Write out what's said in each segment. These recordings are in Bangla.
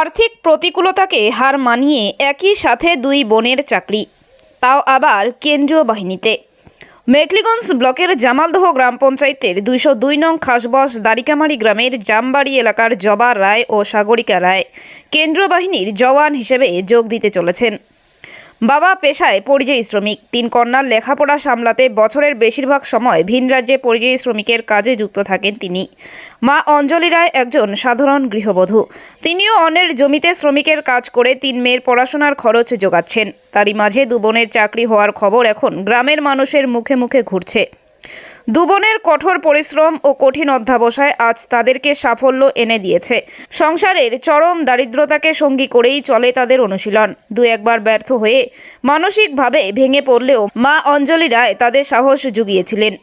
আর্থিক প্রতিকূলতাকে হার মানিয়ে একই সাথে দুই বোনের চাকরি, তাও আবার কেন্দ্রীয় বাহিনীতে। মেকলিগঞ্জ ব্লকের জামালদহ গ্রাম পঞ্চায়েতের দুইশো দুই নং খাসবস দারিকামারি গ্রামের জামবাড়ি এলাকার জবা রায় ও সাগরিকা রায় কেন্দ্রীয় বাহিনীর জওয়ান হিসেবে যোগ দিতে চলেছেন। বাবা পেশায় পরিযায়ী শ্রমিক। তিন কন্যার লেখাপড়া সামলাতে বছরের বেশিরভাগ সময় ভিন রাজ্যে পরিযায়ী শ্রমিকের কাজে যুক্ত থাকেন তিনি। মা অঞ্জলি রায় একজন সাধারণ গৃহবধূ। তিনিও অন্যের জমিতে শ্রমিকের কাজ করে তিন মেয়ের পড়াশোনার খরচ যোগাচ্ছেন। তারই মাঝে দুবনের চাকরি হওয়ার খবর এখন গ্রামের মানুষের মুখে মুখে ঘুরছে। দু বোনের কঠোর পরিশ্রম ও কঠিন অধ্যাবসায় আজ তাদেরকে সাফল্য এনে দিয়েছে। সংসারের চরম দারিদ্রতাকে সঙ্গী করেই চলে তাদের অনুশীলন। দু একবার ব্যর্থ হয়ে মানসিকভাবে ভেঙে পড়লেও মা অঞ্জলি রায় তাদের সাহস জুগিয়েছিলেন।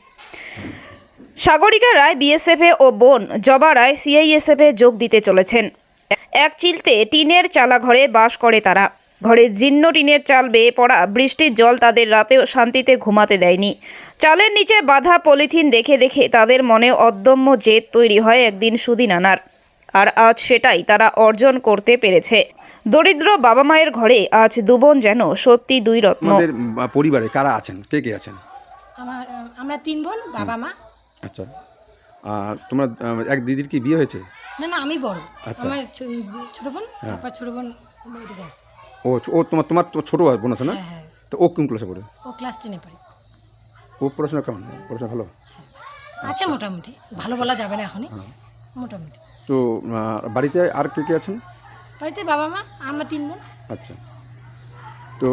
সাগরিকা রায় বিএসএফে ও বোন জবা রায় সিআইএসএফে যোগ দিতে চলেছেন। এক চিলতে টিনের চালা ঘরে বাস করে তারা। ঘরে জীর্ণ টিনের চাল বেয়ে পড়া বৃষ্টির জল তাদের রাতেও শান্তিতে ঘুমাতে দেয়নি। চালের নিচে বাঁধা পলিথিন দেখে দেখে তাদের মনে অদম্য জেদ তৈরি হয় একদিন সুদিন আনার আর আজ সেটাই তারা অর্জন করতে পেরেছে। দরিদ্র বাবা মায়ের ঘরে আজ দুবোন যেন সত্যি দুই রত্ন। আমাদের পরিবারে কারা আছেন? কে কে আছেন? আমার আমরা তিন বোন বাবা মা। আচ্ছা। আর তোমার আহ, এক দিদির কি বিয়ে হয়েছে? না না আমি বড়। আচ্ছা। আমার ছো- ছোট বোন তারপর ছোট বোন এদিকে আছে। ও ও তোমার তোমার তো ছোটো বোন আছে না? হ্যাঁ হ্যাঁ। তো ও কোন ক্লাসে পড়ে? ও ক্লাস টেনে পড়ে। ও পড়াশোনা কেমন? পড়াশোনা ভালো? আছে মোটামুটি। ভালো বলা যাবে না এখনই। হ্যাঁ। মোটামুটি। তো বাড়িতে আর কে কে আছেন? বাড়িতে বাবা মা আমরা তিন বোন। আচ্ছা। তো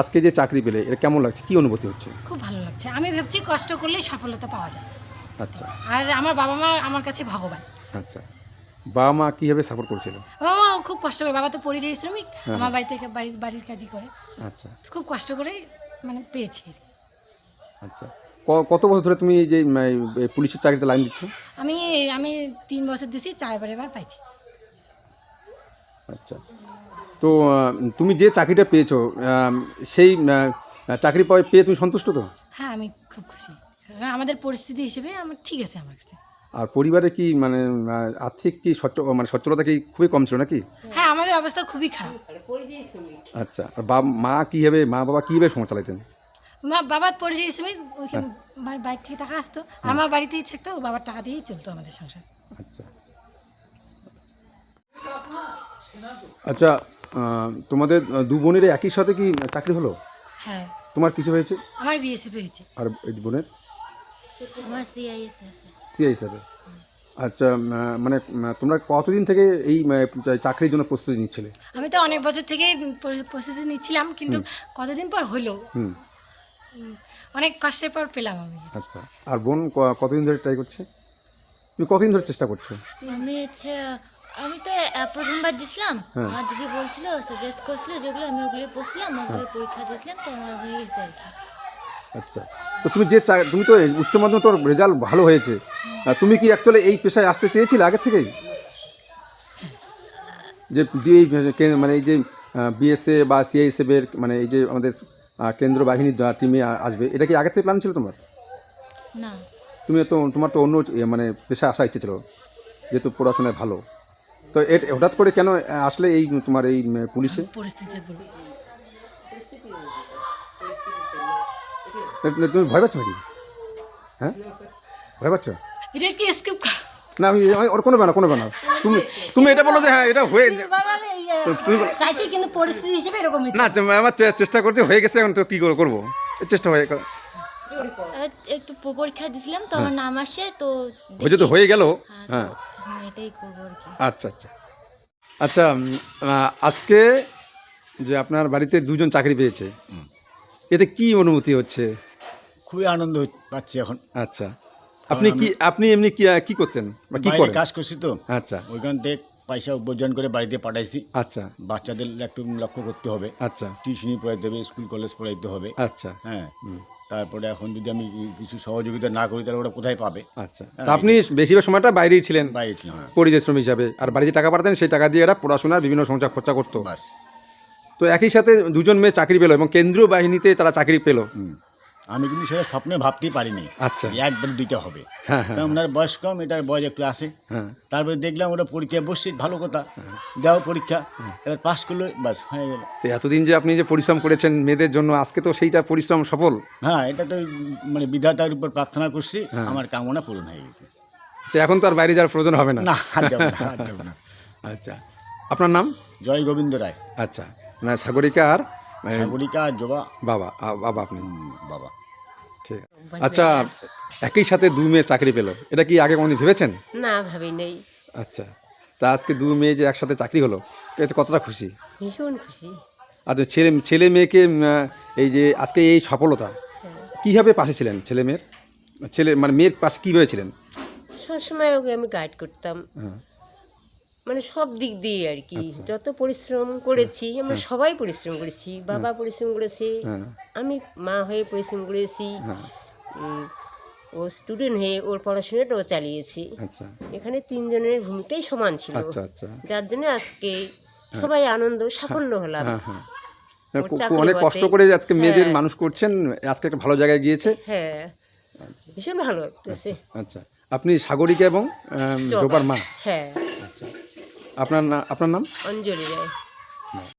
আজকে যে চাকরি পেলে এটা কেমন লাগছে? কি অনুভূতি হচ্ছে? খুব ভালো লাগছে। আমি ভাবছি কষ্ট করলেই সফলতা পাওয়া যায়। আচ্ছা। আর আমার বাবা মা আমার কাছে ভগবান। আচ্ছা। বাবা মা কীভাবে সাপোর্ট করছিল? বাবা মা খুব কষ্ট করে বাবা তো পরিযায়ী শ্রমিক হ্যাঁ, আমার বাড়ি থেকে বাড়ির বাড়ির কাজই করে। আচ্ছা। খুব কষ্ট করে মানে পেয়েছি। আচ্ছা। কত বছর ধরে তুমি যে পুলিশের চাকরিতে লাইন দিচ্ছ? আমি আমি তিন বছর দিয়েছি চারবার এবার পাইছি। আচ্ছা। তো তুমি যে চাকরিটা পেয়েছ সেই চাকরি পেয়ে তুমি সন্তুষ্ট তো? হ্যাঁ আমি খুব খুশি। আমাদের পরিস্থিতি হিসেবে আমার ঠিক আছে আমার কাছে। আর পরিবারে কি মানে আর্থিক কি সচ্ছ মানে সচ্ছলতা কি খুবই কম ছিল নাকি? হ্যাঁ আমাদের অবস্থা খুবই খারাপ। আচ্ছা আর বাবা মা কীভাবে মা বাবা কীভাবে সংসার চালাতেন মা বাবার পরিযায়ী শ্রমিক ওইখানে বাড়ি বাড়ি থেকে টাকা আসতো। আমার বাড়িতেই থাকতো ও বাবার টাকা দিয়েই চলতো আমাদের সংসার। আচ্ছা। আচ্ছা তোমাদের দু বোনের একই সাথে কি চাকরি হলো? হ্যাঁ। তোমার কিছু হয়েছে? আমার বিএসএফ হয়েছে। আর এই বোনের? আমার সিআইএসএফ সিআই হিসাবে। আচ্ছা মানে তোমরা কতদিন থেকে এই চাকরির জন্য প্রস্তুতি নিচ্ছিলে? আমি তো অনেক বছর থেকে প্রস্তুতি নিচ্ছিলাম কিন্তু কতদিন পর হলো? হুম। অনেক কষ্টের পর পেলাম আমি। আচ্ছা আর বোন ক- কতদিন ধরে ট্রাই করছে? তুমি কতদিন ধরে চেষ্টা করছ? আমি হচ্ছে আমি তো প্রথমবার দিছিলাম হ্যাঁ। আমার দিদি বলছিল সাজেস্ট করছিল যেগুলো আমি ওগুলো পড়ছিলাম ওগুলো পরীক্ষা দিয়েছিলাম তো আমার হয়ে গেছে আর কি। আচ্ছা। তো তুমি যে চা- তুমি তো উচ্চ মাধ্যমিক তোর রেজাল্ট ভালো হয়েছে। তুমি কি অ্যাকচুয়ালি এই পেশায় আসতে চেয়েছিলে আগে থেকেই? যে এই মানে এই যে বিএসএ বা সিআইএসএফ এর মানে এই যে আমাদের কেন্দ্র বাহিনীর টিমে আসবে এটা কি আগে থেকে প্ল্যান ছিল তোমার? না। তুমি তো তোমার তো অন্য মানে পেশায় আসার ইচ্ছে ছিল যেহেতু পড়াশোনায় ভালো। তো এট- হঠাৎ করে কেন আসলে এই তোমার এই পুলিশে? পরিস্থিতির উপর এ- তুমি ভয় পাচ্ছ নাকি? হ্যাঁ? ভয় পাচ্ছ? এটা কি স্কিপ না আমি আমি ওর কোনো বেনা কোনো বেনা তুমি তুমি এটা বলো যে হ্যাঁ এটা হয়ে তুমি বলো- চাইছি কিন্তু পরিস্থিতি হিসেবে এরকম না আমার চে- চেষ্টা করছি হয়ে গেছে এখন তো কী করব? চেষ্টা হয়ে গেল। একটু পরীক্ষা দিছিলাম তো আমার নাম আসে তো হয়েছে তো হয়ে গেল? হ্যাঁ, হ্যাঁ। এটাই করব আচ্ছা আচ্ছা। আচ্ছা আজকে যে আপনার বাড়িতে দুজন চাকরি পেয়েছে এতে কি অনুমতি হচ্ছে? খুবই আনন্দ পাচ্ছি এখন। আচ্ছা। আপনি কি আপনি এমনি কি কি করতেন? বা কি করেন? কাজ করছি তো। আচ্ছা। ওইখান থেকে পয়সা উপার্জন করে বাড়িতে পাঠাইছি। আচ্ছা। বাচ্চাদের একটু লক্ষ্য করতে হবে। আচ্ছা। টিউশনি পড়াইতে হবে স্কুল কলেজ পড়াইতে হবে। আচ্ছা। হ্যাঁ। তারপরে এখন যদি আমি কিছু সহযোগিতা না করি তাহলে ওরা কোথায় পাবে? আচ্ছা। তা আপনি বেশিরভাগ সময়টা বাইরেই ছিলেন? বাইরে ছিলাম হ্যাঁ। পরিযায়ী শ্রমিক হিসাবে। আর বাড়িতে টাকা পাঠাতেন সেই টাকা দিয়ে এরা পড়াশোনার বিভিন্ন সংসার খরচা করতো। তো একই সাথে দুজন মেয়ে চাকরি পেল এবং কেন্দ্রীয় বাহিনীতে তারা চাকরি পেল। আমি কিন্তু সেটা স্বপ্নে ভাবতেই পারিনি আচ্ছা। একবারে দুইটা হবে। হ্যাঁ, হ্যাঁ। কারণ ওনার বয়স কম এটার বয়স একটু আসে হ্যাঁ। তারপরে দেখলাম ওরা পরীক্ষা বসছে ভালো কথা। দাও পরীক্ষা। এবার পাস করল বাস হয়ে গেল। তো এতদিন যে আপনি যে পরিশ্রম করেছেন মেয়েদের জন্য আজকে তো সেইটা পরিশ্রম সফল। হ্যাঁ এটা তো মানে বিধাতার উপর প্রার্থনা করছি আমার কামনা পূরণ হয়ে গেছে। তো এখন তো আর বাইরে যাওয়ার প্রয়োজন হবে না। না আচ্ছা। আপনার নাম? জয় গোবিন্দ রায়। আচ্ছা। না সাগরিকা আর সাগরিকা আর জবা। বাবা বাবা আপনি। বাবা। ঠিক। আচ্ছা একই সাথে দুই মেয়ে চাকরি পেল এটা কি আগে কোনোদিন ভেবেছেন? না ভাবি নেই আচ্ছা তা আজকে দুই মেয়ে যে একসাথে চাকরি হলো তো এতে কতটা খুশি? ভীষণ খুশি। আচ্ছা ছেলে ছেলে মেয়েকে আহ, এই যে আজকে এই সফলতা কীভাবে পাশে ছিলেন ছেলে মেয়ের? ছেলে মানে মেয়ের পাশে কীভাবে ছিলেন? সবসময় ওকে আমি গাইড করতাম। মানে সব দিক দিয়ে আর কি। যত পরিশ্রম করেছি আমরা সবাই পরিশ্রম করেছি বাবা পরিশ্রম করেছে আমি মা হয়ে পরিশ্রম করেছি ও স্টুডেন্ট হয়ে ওর পড়াশোনাটাও চালিয়েছি। আচ্ছা। এখানে তিনজনের ভূমিকাই সমান ছিল। আচ্ছা আচ্ছা। যার জন্য আজকে সবাই আনন্দ সাফল্য হলাম। হ্যাঁ হ্যাঁ। অনেক কষ্ট করে আজকে মেয়েদের হ্যাঁ। মানুষ করছেন আজকে একটা ভালো জায়গায় গিয়েছে। হ্যাঁ। ভীষণ ভালো আচ্ছা আপনি সাগরিকা এবং জোবার মা। হ্যাঁ। আপনার না আপনার নাম? অঞ্জলি রায়।